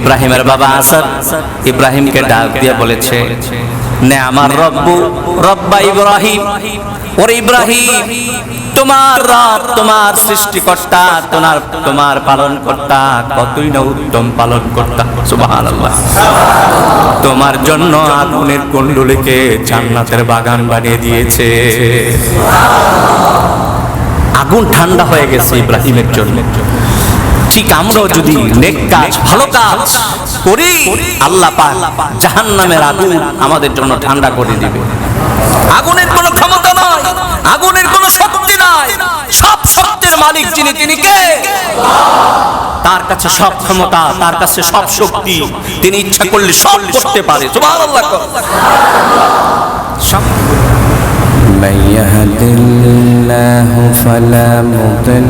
ইব্রাহিমের বাবা আসাদ ইব্রাহিমকে ডাক দিয়ে বলেছে, নে আমার রব্বু, রব্বা ইব্রাহিম। ওরে ইব্রাহিম, তোমার রব, তোমার সৃষ্টিকর্তা, তোমার তোমার পালন কর্তা কতই না উত্তম পালন কর্তা সুবহানাল্লাহ। তোমার জন্য আগুনের কুণ্ডলিকে জান্নাতের বাগান বানিয়ে দিয়েছে। আগুন ঠান্ডা হয়ে গেছে ইব্রাহিমের জন্য। ঠিক আমরাও যদি নেক কাজ ভালো কাজ করি আল্লাহ পাক জাহান্নামের আগুন আমাদের জন্য ঠান্ডা করে দিবে আগুনের কোনো ক্ষমতা নয় আগুনের কোনো শক্তি নাই সব শক্তির মালিক যিনি তিনি কে তার কাছে সব ক্ষমতা তার কাছে সব শক্তি তিনি ইচ্ছা করলে সব করতে পারে সুবহানাল্লাহ সব من يهد الله فلا مضل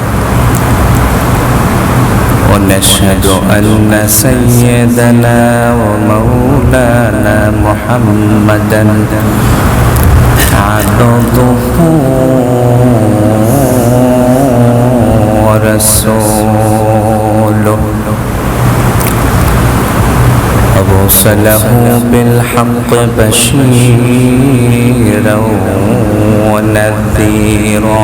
ونشهد أن سيدنا ومولانا محمدا عبده ورسوله. أرسله بالحق بشيرا ونذيرا.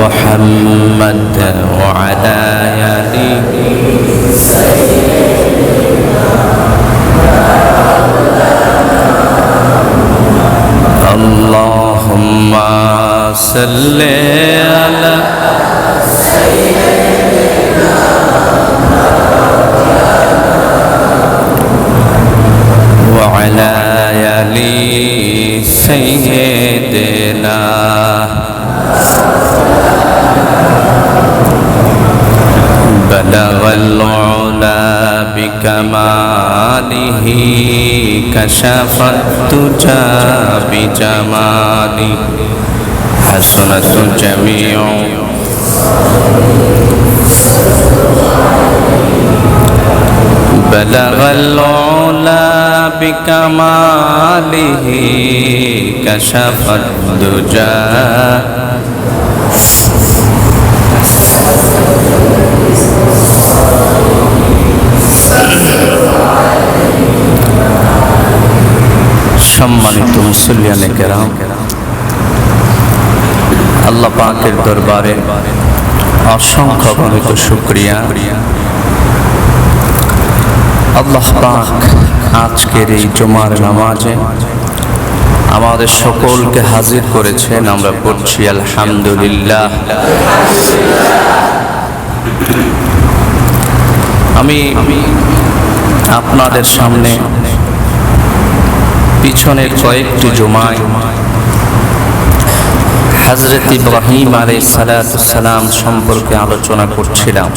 محمد وعلى آله. اللهم صل على وعلى آل سيدنا العلا بكماله كشف الدجى بجماله حسنت جميع بلغ العلا بكماله كشف الدجى সম্মানিত মুসলিয়ানে কেরাম, আল্লাহ পাকের দরবারে অসংখ্য গণিত শুক্রিয়া। আল্লাহ পাক আজকের এই জুমার নামাজে আমাদের সকলকে হাজির করেছেন, আমরা পড়ছি আলহামদুলিল্লাহ। আমি আপনাদের সামনে পিছনের কয়েকটি জমায় হজরত ইব্রাহিম আলাই সালাম সম্পর্কে আলোচনা করছিলাম।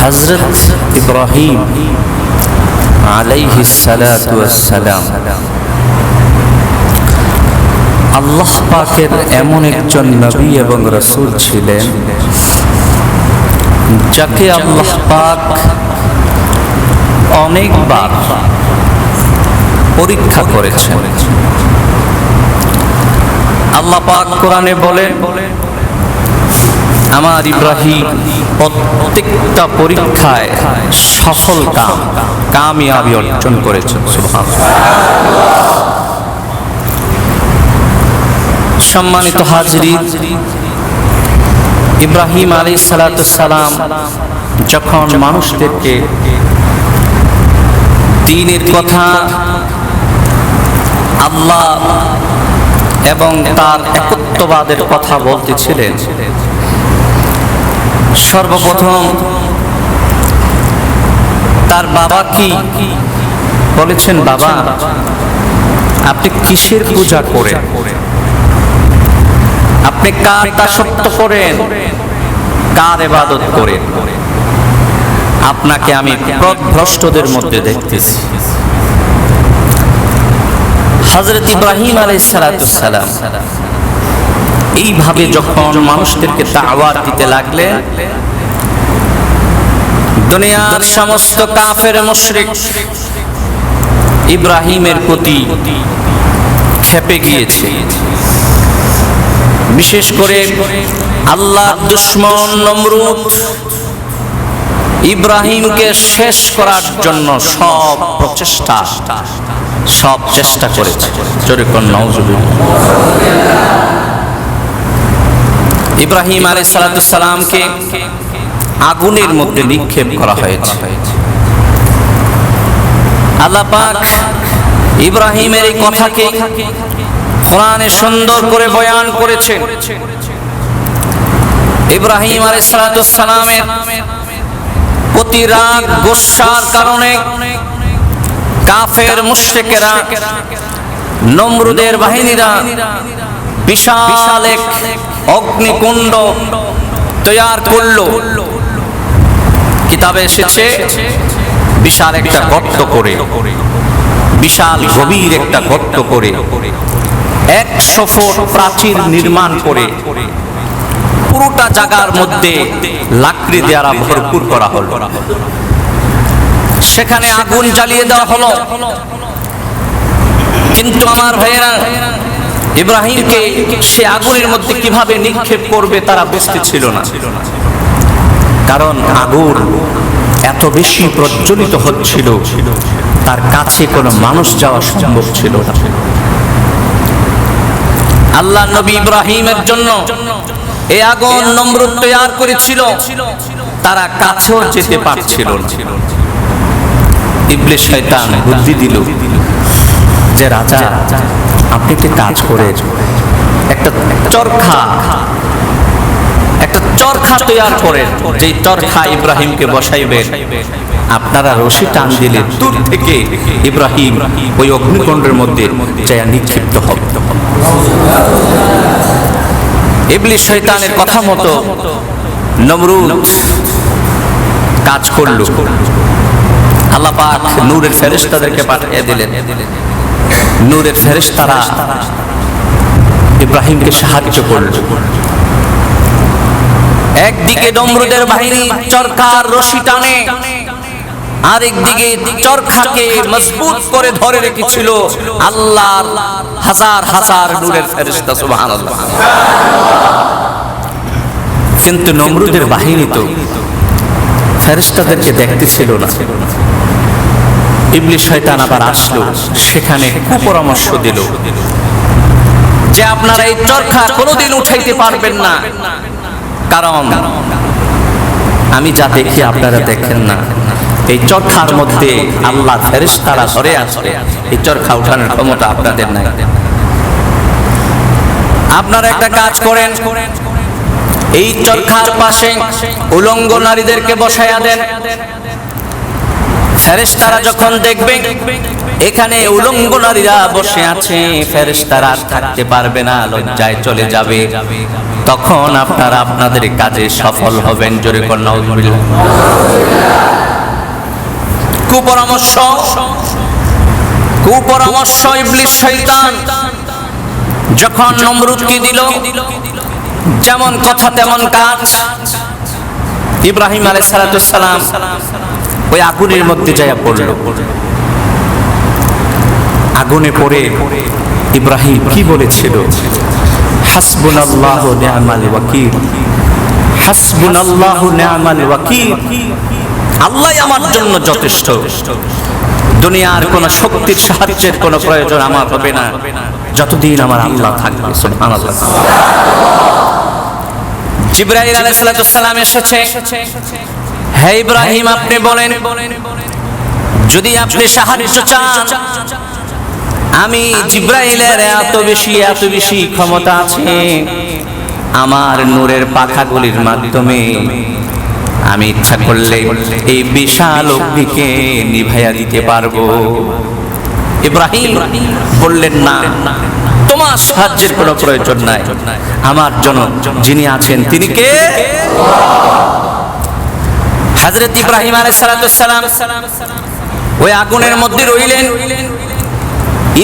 হজরত ইব্রাহিম আলাইহি সালাম আল্লাহ পাকের এমন একজন নবী এবং রসুল ছিলেন যাকে আল্লাহ পাক অনেকবার পরীক্ষা করেছেন আল্লাহ পাক কোরআনে বলেন, আমার ইব্রাহিম প্রত্যেকটা পরীক্ষায় সফল কাম, কামিয়াবি অর্জন সুবহানাল্লাহ। সম্মানিত হাজরি ইব্রাহিম আলী সালাম যখন মানুষদেরকে দিনের কথা আল্লাহ এবং তার একত্ববাদের কথা বলতেছিলেন, সর্বপ্রথম তার বাবা কি বলেছেন, বাবা, আপনি কিসের পূজা করেন? আপনি কার দাসত্ব করেন? কার এবাদত করেন? আপনাকে আমি ভ্রষ্টদের মধ্যে দেখতেছি। হজরত ইব্রাহিম আলাইসালাম এইভাবে যখন মানুষদেরকে দাওয়াত দিতে লাগলে দুনিয়ার সমস্ত কাফের মুশরিক ইব্রাহিমের প্রতি খেপে গিয়েছে। বিশেষ করে আল্লাহ দুশ্মন নমরুদ ইব্রাহিমকে শেষ করার জন্য সব প্রচেষ্টা, সব চেষ্টা করেছে। নওজুবিল ইব্রাহিম আলাই সালাতামকে আগুনের মধ্যে নিক্ষেপ করা হয়েছে। আল্লাহ পাক ইব্রাহিমের এই কথাকে কোরআনে সুন্দর করে বয়ান করেছেন। ইব্রাহিম আলাইসালামের প্রতি রাগ, গোসার কারণে কাফের মুশরিকেরা, নমরুদের বাহিনীরা বিশাল এক অগ্নিকুণ্ড তৈয়ার করল। কিতাবে এসেছে, বিশাল একটা গর্ত করে, বিশাল গভীর একটা গর্ত করে, একশো ফুট প্রাচীর নির্মাণ করে পুরোটা জায়গার মধ্যে লাকড়ি দ্বারা ভরপুর করা হলো। সেখানে আগুন জ্বালিয়ে দেওয়া হলো। কিন্তু আমার ভাইয়েরা, ইব্রাহিমকে সে আগুনের মধ্যে কীভাবে নিক্ষেপ করবে তারা বুঝতে ছিল না। কারণ আগুন এত বেশি প্রজ্বলিত হচ্ছিল, তার কাছে কোনো মানুষ যাওয়া সম্ভব ছিল না। আল্লাহ নবী ইব্রাহিমের জন্য এই আগুন নমরুদ তৈয়ার করেছিল। তারা কাছেও যেতে পারছিল না। শয়তান বুদ্ধি দিল, যে রাজা, আপনি একটি কাজ করে একটা চরখা একটা চরখা তৈয়ার করেন যে চরখা ইব্রাহিমকে বসাইবেন। আপনারা রশি টান দিলে দূর থেকে ইব্রাহিম ওই অগ্নিকুণ্ডের মধ্যে যায় নিক্ষিপ্ত হবে। ইবলিশ শয়তানের কথা মতো নমরুদ কাজ করল। আল্লাহ পাক নূরের ফেরেশতাদেরকে পাঠিয়ে দিলেন। নূরের ফেরেশতারা ইব্রাহিমকে সাহায্য করল। একদিকে নমরুদের বাহিনী চরকার রশি টানে আরেকদিকে চরখাকে মজবুত করে ধরে রেখেছিল আল্লাহর হাজার হাজার নূরের ফেরেশতা, সুবহানাল্লাহ। কিন্তু নমরুদের বাহিনী তো ফেরেশতাদেরকে দেখতেছিল না। ইবলিশ শয়তান আবার আসলো, সেখানে কুপরামর্শ দিল যে আপনারা এই চরখা কোনোদিন উঠাইতে পারবেন না। কারণ আমি যা দেখি আপনারা দেখেন না। এই চরখার মধ্যে আল্লাহ ফেরেশতারা ধরে আছে। এই চরখা উঠানোর ক্ষমতা আপনাদের নাই। আপনারা একটা কাজ করেন। এই চরখার পাশে উলঙ্গ নারীদেরকে বসাইয়া দেন। ফেরেশতারা যখন দেখবে এখানে উলঙ্গ নারীরা বসে আছে, ফেরেশতারা থাকতে পারবে না, লজ্জায় চলে যাবে। তখন আপনারা আপনাদের কাজে সফল হবেন, জোরে কন্যা কুপরামর্শ। কুপরামর্শ শয়তান যখন দিল, যেমন কথা তেমন কাজ। ইব্রাহিম সালাম ওই আগুনের মধ্যে পড়ল। আগুনে পড়ে ইব্রাহিম কি বলেছিল? হাসবুনাল্লাহু নি'মাল ওয়াকিল। হাসবুনাল্লাহু ওয়াকিল। আল্লাহ আমার জন্য যথেষ্ট। দুনিয়ার কোন শক্তির সাহায্যের কোনো প্রয়োজন আমার হবে না। যতদিন আমার আল্লাহ থাকবে, সুবহানাল্লাহ। জিব্রাইল আলাইহিস সালাম এসেছে। হে ইব্রাহিম, আপনি বলেন, যদি আপনি সাহায্য চান, আমি জিব্রাইলের এত বেশি এত বেশি ক্ষমতা আছে আমার নূরের পাখাগুলির মাধ্যমে। আমি ইচ্ছা করলে এই বিশাল অগ্নিকে নিভাইয়া দিতে পারব। ইব্রাহিম বললেন, না, তোমার সাহায্যের কোনো প্রয়োজন নাই। আমার জন্য যিনি আছেন, তিনি কে? হযরত ইব্রাহিম আলাইহিস সালাম ওই আগুনের মধ্যে রইলেন।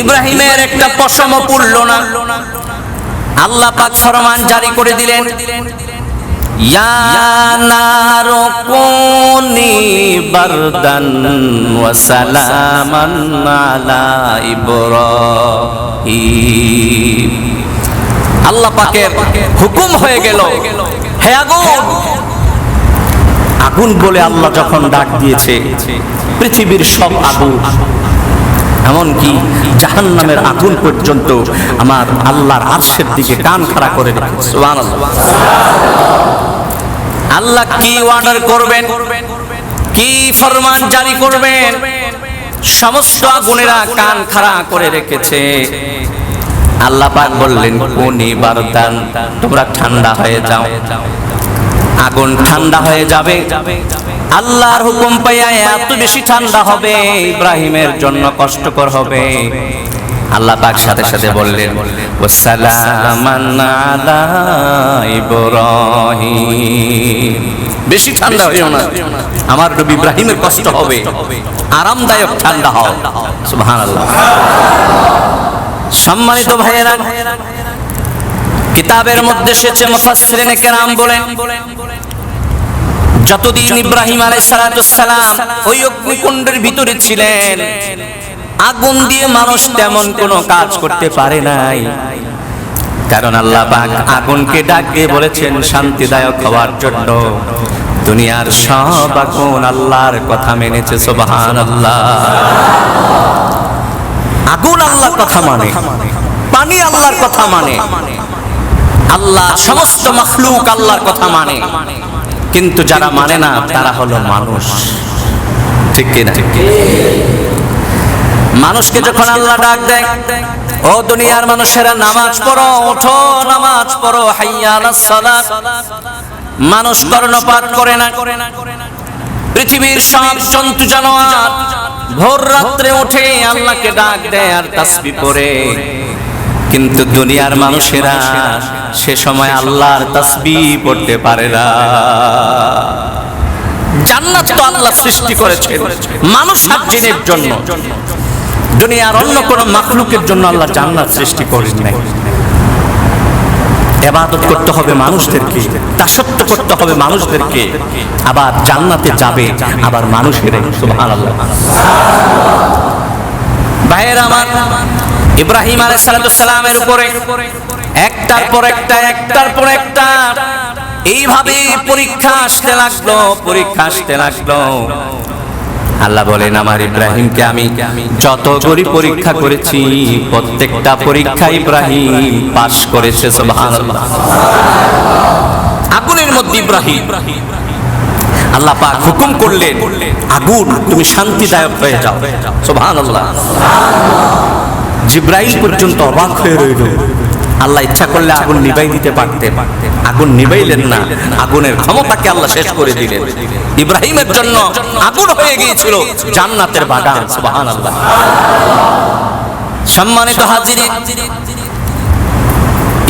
ইব্রাহিমের একটা পশম পড়ল না। আল্লাহ পাক ফরমান জারি করে দিলেন। ইয়া নারু কুনি বারদান আল্লাহ পাকের হুকুম হয়ে গেল। হে আগুন! আগুন বলে আল্লাহ যখন ডাক দিয়েছে, পৃথিবীর সব আগুন। এমনকি জাহান নামের আগুন পর্যন্ত আমার আল্লাহর আরশের দিকে কান খাড়া করে রেখেছে। আল্লাহ কি অর্ডার করবেন? কি ফরমান জারি করবেন? সমস্ত আগুনেরা কান খাড়া করে রেখেছে। আল্লাহ পাক বললেন কোনি বারদান, তোমরা ঠান্ডা হয়ে যাও। আগুন ঠান্ডা হয়ে যাবে। আল্লাহর হুকুম পাইয়া এত বেশি ঠান্ডা হবে, ইব্রাহিমের জন্য কষ্টকর হবে। আল্লাহ পাক সাথে সাথে বললেন বেশি ঠান্ডা হইও না। আমার নবী ইব্রাহিমের কষ্ট হবে। আরামদায়ক ঠান্ডা হও। সুবহানাল্লাহ। সম্মানিত ভাইয়েরা কিতাবের মধ্যে এসেছে মুফাসসিরিনে কেরাম বলেন যতদিন ইব্রাহিম আলাইহিস সালাম ওই অগ্নিকুণ্ডের ভিতরে ছিলেন আগুন দিয়ে মানুষ তেমন কোনো কাজ করতে পারে নাই। কারণ আল্লাহ পাক আগুনকে ডাক বলেছেন, শান্তিদায়ক হওয়ার জন্য। দুনিয়ার সব আগুন আল্লাহর কথা মেনেছে সোবাহান সুবহানাল্লাহ। আগুন আল্লাহর কথা মানে পানি আল্লাহর কথা মানে। আল্লাহ সমস্ত মখলুক আল্লাহর কথা মানে। কিন্তু যারা মানে না, তারা হলো মানুষ। ঠিক কিনা? মানুষকে যখন আল্লাহ ডাক দেয়, ও দুনিয়ার মানুষেরা, নামাজ পড়ো, ওঠো, নামাজ পড়ো সালাত। মানুষ কর্ণপাত করে না। পৃথিবীর সব জন্তু জানোয়ার ভোর রাত্রে উঠে আল্লাহকে ডাক দেয় আর তাসবি পড়ে। কিন্তু দুনিয়ার মানুষেরা সে সময় আল্লাহর তাসবি পড়তে পারে না। জান্নাত তো আল্লাহ সৃষ্টি করেছেন, মানুষ আর জিনের জন্য। দুনিয়ার অন্য কোন মাখলুকের জন্য আল্লাহ জান্নাত সৃষ্টি করেন নাই। এবাদত করতে হবে মানুষদেরকে, দাসত্ব করতে হবে মানুষদেরকে, আবার জান্নাতে যাবে আবার মানুষের সুবহানাল্লাহ। ভাইয়ের আমার, ইব্রাহিম আলাইহিস সালামের উপরে একটার পর একটা, একটার পর একটা এইভাবে পরীক্ষা আসতে লাগল, পরীক্ষা আসতে লাগল। আল্লাহ বলেন, আমার ইব্রাহিমকে আমি যত করি পরীক্ষা করেছি, প্রত্যেকটা পরীক্ষা ইব্রাহিম পাশ করেছে আগুনের মধ্যে ইব্রাহিম। আল্লাহ পাক হুকুম করলেন, আগুন, তুমি শান্তিদায়ক হয়ে যাও। সুবহানাল্লাহ। জিব্রাইল পর্যন্ত অবাক হয়ে রইল। আল্লাহ ইচ্ছা করলে আগুন নিবাই দিতে পারতেন। আগুন নিবাইলেন না। আগুনের ক্ষমতাকে আল্লাহ শেষ করে দিলেন। ইব্রাহিমের জন্য আগুন হয়ে গিয়েছিল জান্নাতের বাগান, সুবহানাল্লাহ। সম্মানিত হাজিরি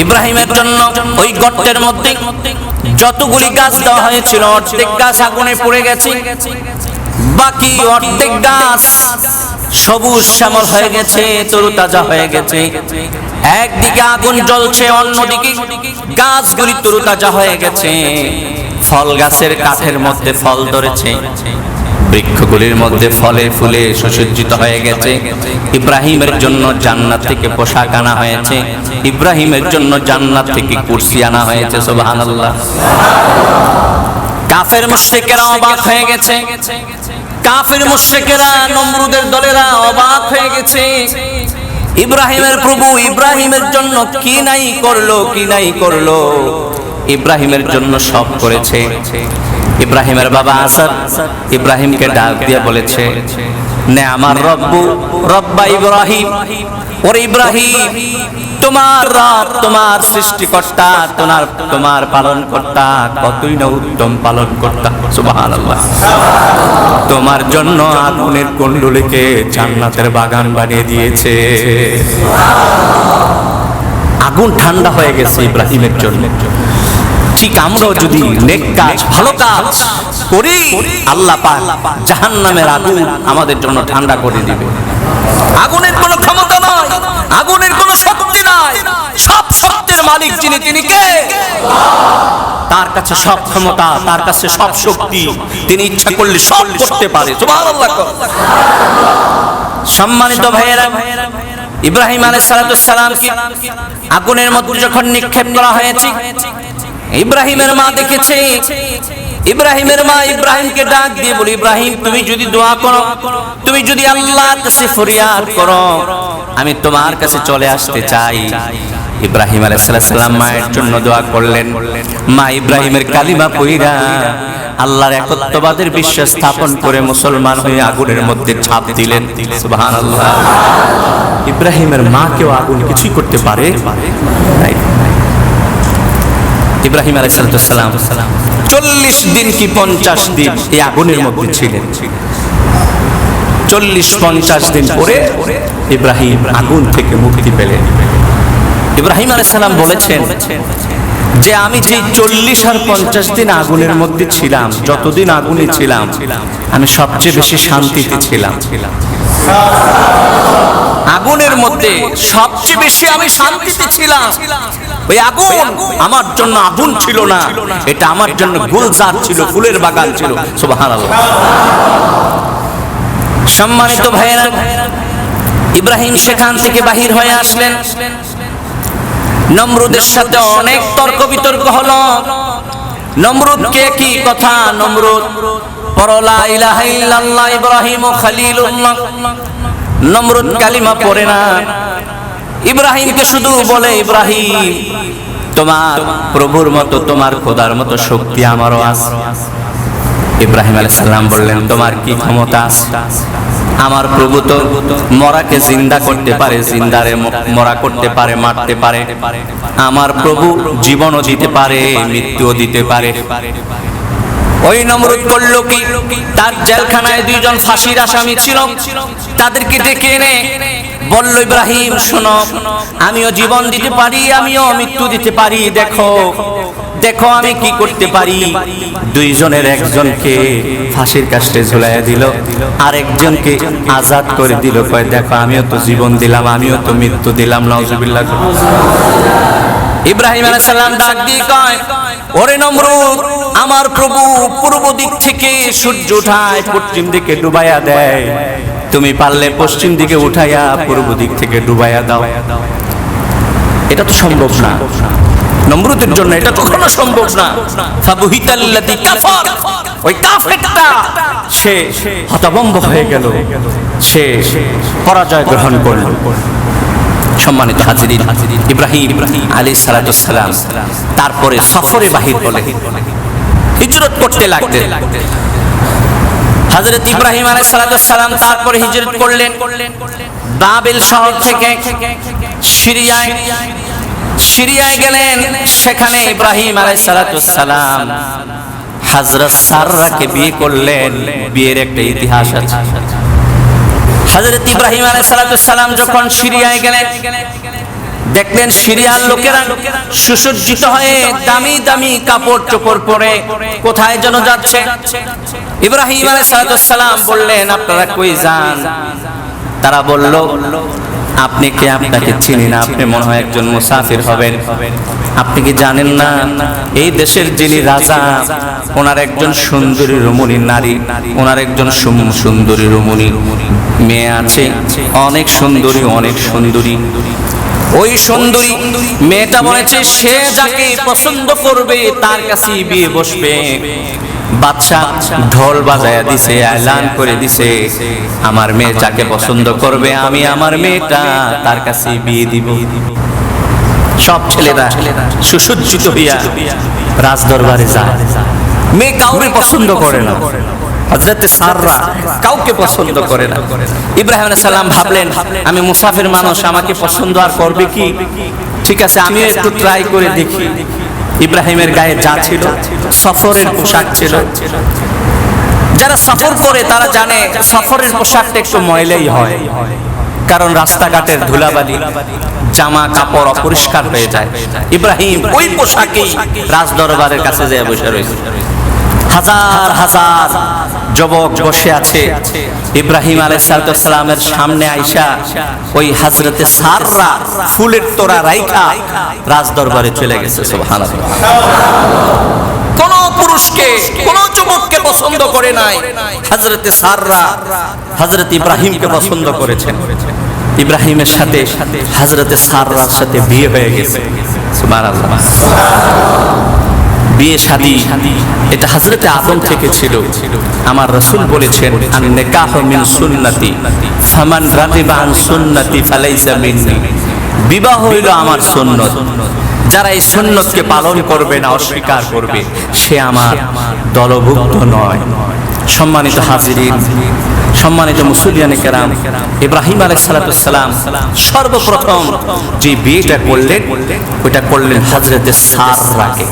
ইব্রাহিমের জন্য ওই গর্তের মধ্যে যতগুলি গাছ দেওয়া হয়েছিল, অর্ধেক গাছ আগুনে পড়ে গেছে। বাকি অর্ধেক গাছ সবুজ শ্যামল হয়ে গেছে, তরুতাজা হয়ে গেছে। একদিকে আগুন জ্বলছে, অন্যদিকে গাছগুলি তরুতাজা হয়ে গেছে। ফল গাছের কাঠের মধ্যে ফল ধরেছে। বৃক্ষগুলির মধ্যে ফলে ফুলে সুসজ্জিত হয়ে গেছে। ইব্রাহিমের জন্য জান্নাত থেকে পোশাক আনা হয়েছে। ইব্রাহিমের জন্য জান্নাত থেকে কুরসি আনা হয়েছে, সুবহানাল্লাহ। কাফের মুশরিকেরা অবাক হয়ে গেছে। কাফের মুশরিকেরা, নমরুদের দলেরা অবাক হয়ে গেছে। ইব্রাহিমের প্রভু ইব্রাহিমের জন্য কি নাই করল কি নাই করল? ইব্রাহিমের জন্য সব করেছে। ইব্রাহিমের বাবা আসাদ ইব্রাহিমকে ডাক দিয়ে বলেছে, নে আমার রব্বু, রব্বা ইব্রাহিম। ওরে ইব্রাহিম, তোমার রব, তোমার সৃষ্টিকর্তা, তোমার তোমার পালন কর্তা কতই না উত্তম পালন কর্তা সুবহানাল্লাহ। তোমার জন্য আগুনের কুণ্ডলিকে জান্নাতের বাগান বানিয়ে দিয়েছে। আগুন ঠান্ডা হয়ে গেছে ইব্রাহিমের জন্য। ঠিক আমরাও যদি নেক কাজ, ভালো কাজ করি, আল্লাহ পাক জাহান্নামের আগুন আমাদের জন্য ঠান্ডা করে দিবে। আগুনের কোনো ক্ষমতা নয় আগুনের কোনো শক্তি নাই। সব শক্তির মালিক যিনি, তিনি কে? তার কাছে সব ক্ষমতা, তার কাছে সব শক্তি, তিনি ইচ্ছা করলে সব করতে পারে। সম্মানিত ভাইয়েরা, ইব্রাহিম আলাইহিস সালামকে আগুনের মধ্যে যখন নিক্ষেপ করা হয়েছে ইব্রাহিমের মা দেখেছে। ইব্রাহিমের মা ইব্রাহিমকে ডাক দিয়ে বলি, ইব্রাহিম, তুমি যদি দোয়া করো, তুমি যদি আল্লাহর কাছে ফরিয়াদ করো, আমি তোমার কাছে চলে আসতে চাই। ইব্রাহিম আলাইসাল্লাম মায়ের জন্য দোয়া করলেন। মা ইব্রাহিমের কালিমা পইরা আল্লাহর একত্ববাদের বিশ্বাস স্থাপন করে মুসলমান হয়ে আগুনের মধ্যে ছাপ দিলেন। সুবহানাল্লাহ। ইব্রাহিমের মা কেউ আগুন কিছুই করতে পারে। ইব্রাহিম আলাইসালাম চল্লিশ দিন কি পঞ্চাশ দিন এই আগুনের মধ্যে ছিলেন? চল্লিশ পঞ্চাশ দিন পরে ইব্রাহিম আগুন থেকে মুক্তি পেলেন। ইব্রাহিম আলাইসালাম বলেছেন, যে আমি যে চল্লিশ আর পঞ্চাশ দিন আগুনের মধ্যে ছিলাম, যতদিন আগুনে ছিলাম, আমি সবচেয়ে বেশি শান্তিতে ছিলাম। আগুনের মধ্যে সবচেয়ে বেশি আমি শান্তিতে ছিলাম। ওই আগুন আমার জন্য আগুন ছিল না। এটা আমার জন্য গুলজার ছিল ফুলের বাগান ছিল। সুবহানাল্লাহ। সম্মানিত ভাইয়েরা ইব্রাহিম সেখান থেকে বাহির হয়ে আসলেন। নমরুদের সাথে অনেক তর্ক বিতর্ক হলো। নমরুদ কে কি কথা? নমরুদ পরলা ইলাহা ইল্লাল্লাহ ইব্রাহিম খলিলুল্লাহ। নমরুদ কালিমা পড়ে না। ইব্রাহিমকে শুধু বলে, ইব্রাহিম, তোমার প্রভুর মতো, তোমার খোদার মতো শক্তি আমারও আছে। ইব্রাহিম আলাইহিস সালাম বললেন, তোমার কি ক্ষমতা আছে? আমার প্রভু তো মরাকে জিন্দা করতে পারে, জিন্দারে মরা করতে পারে, মারতে পারে। আমার প্রভু জীবনও দিতে পারে, মৃত্যুও দিতে পারে। ওই নমরুদ করল কি, তার জেলখানায় দুইজন ফাঁসির আসামি ছিল। তাদেরকে ডেকে এনে বলল, ইব্রাহিম, শোনো, আমিও জীবন দিতে পারি, আমিও মৃত্যু দিতে পারি, দেখো দেখো আমি কি করতে পারি। দুইজনের একজনকে ফাঁসির কাষ্টে ঝুলাইয়া দিল আর একজনকে আজাদ করে দিল, কয়, দেখো, আমিও তো জীবন দিলাম, আমিও তো মৃত্যু দিলাম নজুবিল্লাহ ইব্রাহিম আলাইহিস সালাম ডাক দিয়ে কয়, ওরে নমরুদ, আমার প্রভু পূর্ব দিক থেকে সূর্য উঠায়, পশ্চিম দিকে ডুবাইয়া দেয়। তুমি পারলে পশ্চিম দিকে উঠাইয়া পূর্ব দিক থেকে ডুবাইয়া দাও। এটা তো সম্ভব না। নমরুদের জন্য এটা কখনো সম্ভব না। ফাবুহিতাল্লাযী কাফার। ওই কাফেরটা সে হতভম্ব হয়ে গেল। সে পরাজয় গ্রহণ করল। সম্মানিত হাজিরিন ইব্রাহিম আলী সালাম তারপরে সফরে বাহির হলে হিজরত করতে লাগলেন। হযরত ইব্রাহিম আলী সালাম তারপরে হিজরত করলেন। বাবেল শহর থেকে সিরিয়ায়। সিরিয়ায় গেলেন, সেখানে ইব্রাহিম আলাইসালাম হাজরত সাররাকে বিয়ে করলেন। বিয়ের একটা ইতিহাস আছে। হজরত ইব্রাহিম আলাইসালাম যখন সিরিয়ায় গেলেন দেখলেন সিরিয়ার লোকেরা সুসজ্জিত হয়ে দামি দামি কাপড় চোপড় পরে কোথায় যেন যাচ্ছে। ইব্রাহিম আলাইসালাম বললেন, আপনারা কই যান? তারা বলল, আপনি কে? আপনাকে চিনি না। আপনি মনে হয় একজন মুসাফির হবেন। আপনি কি জানেন না? এই দেশের যিনি রাজা, ওনার একজন সুন্দরী রমণী নারী, ওনার একজন সুন্দরী রমণী মেয়ে আছে। অনেক সুন্দরী অনেক সুন্দরী। ওই সুন্দরী মেয়েটা বলেছে, সে যাকে পছন্দ করবে, তার কাছে বিয়ে বসবে। বাচ্চা ঢোল বাজায়া দিছে, এলান করে দিছে, আমার মেয়ে যাকে পছন্দ করবে, আমি আমার মেয়েটা তার কাছে বিয়ে দিব। সব ছেলেরা সুসজ্জিত হইয়া রাজ দরবারে যায়। মেয়ে কাউকে পছন্দ করে না। হজরতে সাররা কাউকে পছন্দ করে না। ইব্রাহিম সালাম ভাবলেন, আমি মুসাফির মানুষ, আমাকে পছন্দ আর করবে কি? ঠিক আছে, আমিও একটু ট্রাই করে দেখি। ইব্রাহিমের গায়ে যা ছিল, সফরের পোশাক ছিল। যারা সফর করে, তারা জানে সফরের পোশাকটা একটু ময়লাই হয়। কারণ রাস্তাঘাটের ধুলাবালি, জামা কাপড় অপরিষ্কার হয়ে যায়। ইব্রাহিম ওই পোশাকেই রাজ দরবারের কাছে যেয়ে বসে রয়েছে হাজার হাজার যুবক বসে আছে। ইব্রাহিম আলাইসালামের সামনে আইসা ওই হাজরতে সাররা ফুলের তোরা রাইখা রাজ দরবারে চলে গেছে, সুবহানাল্লাহ। কোন পুরুষকে, কোন যুবককে পছন্দ করে নাই। হজরতে সাররা হজরত ইব্রাহিমকে পছন্দ করেছেন। ইব্রাহিমের সাথে হজরতে সাররার সাথে বিয়ে হয়ে গেছে, সুবহানাল্লাহ। বিয়ে শাদী, এটা হজরতে আদম থেকে ছিল। আমার রসুল বলেছেন, আন নিকাহ মিন সুন্নতি, ফামান রাগিবা সুন্নতি ফালাইসা মিন্নি। বিবাহ হইল আমার সুন্নত। যারা এই সুন্নতকে পালন করবে না, অস্বীকার করবে, সে আমার দলভুক্ত নয়। সম্মানিত হাজিরিন, সম্মানিত মুসলিয়ানে কেরাম, ইব্রাহিম আলাইসালাম সর্বপ্রথম যে বিয়েটা করলেন, ওইটা করলেন হজরতে সাররাকে।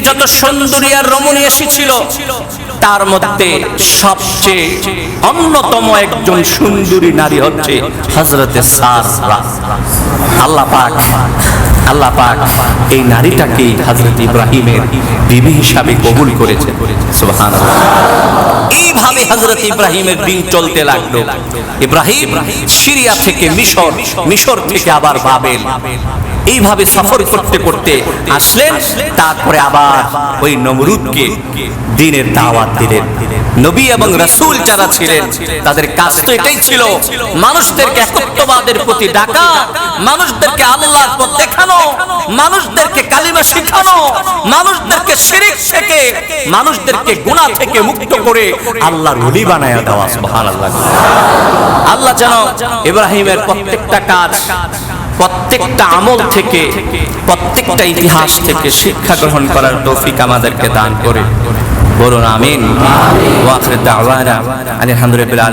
যত সুন্দরী আর রমণী এসেছিল, তার মধ্যে সবচেয়ে অন্যতম একজন সুন্দরী নারী হচ্ছে সাররা। আল্লাহ পাক আল্লাহ পাক এই নারীটাকে ইব্রাহিমের বিবি হিসাবে কবুল করেছেন। সুবহানাল্লাহ। এইভাবে হজরত ইব্রাহিমের দিন চলতে লাগল। ইব্রাহিম সিরিয়া থেকে মিশর মিশর থেকে আবার বাবেল। এইভাবে সফর করতে করতে আসলেন, তারপরে আবার ওই নমরুদকে দিনের দাওয়াত দিলেন। নবী এবং রাসূল যারা ছিলেন তাদের কাজ তো এটাই ছিল মানুষদেরকে একত্ববাদের প্রতি ডাকা মানুষদেরকে আল্লাহর পথ দেখানো মানুষদেরকে কালিমা শেখানো মানুষদেরকে শিরিক থেকে মানুষদেরকে গুনাহ থেকে মুক্ত করে আল্লাহর ওলি বানায়া দেওয়া সুবহানাল্লাহ। আল্লাহ যেন ইব্রাহিমের প্রত্যেকটা কাজ প্রত্যেকটা আমল থেকে প্রত্যেকটা ইতিহাস থেকে শিক্ষা গ্রহণ করার তৌফিক আমাদেরকে দান করে। বলুন আমিন ওয়াখির দাওয়ানা আলহামদুলিল্লাহ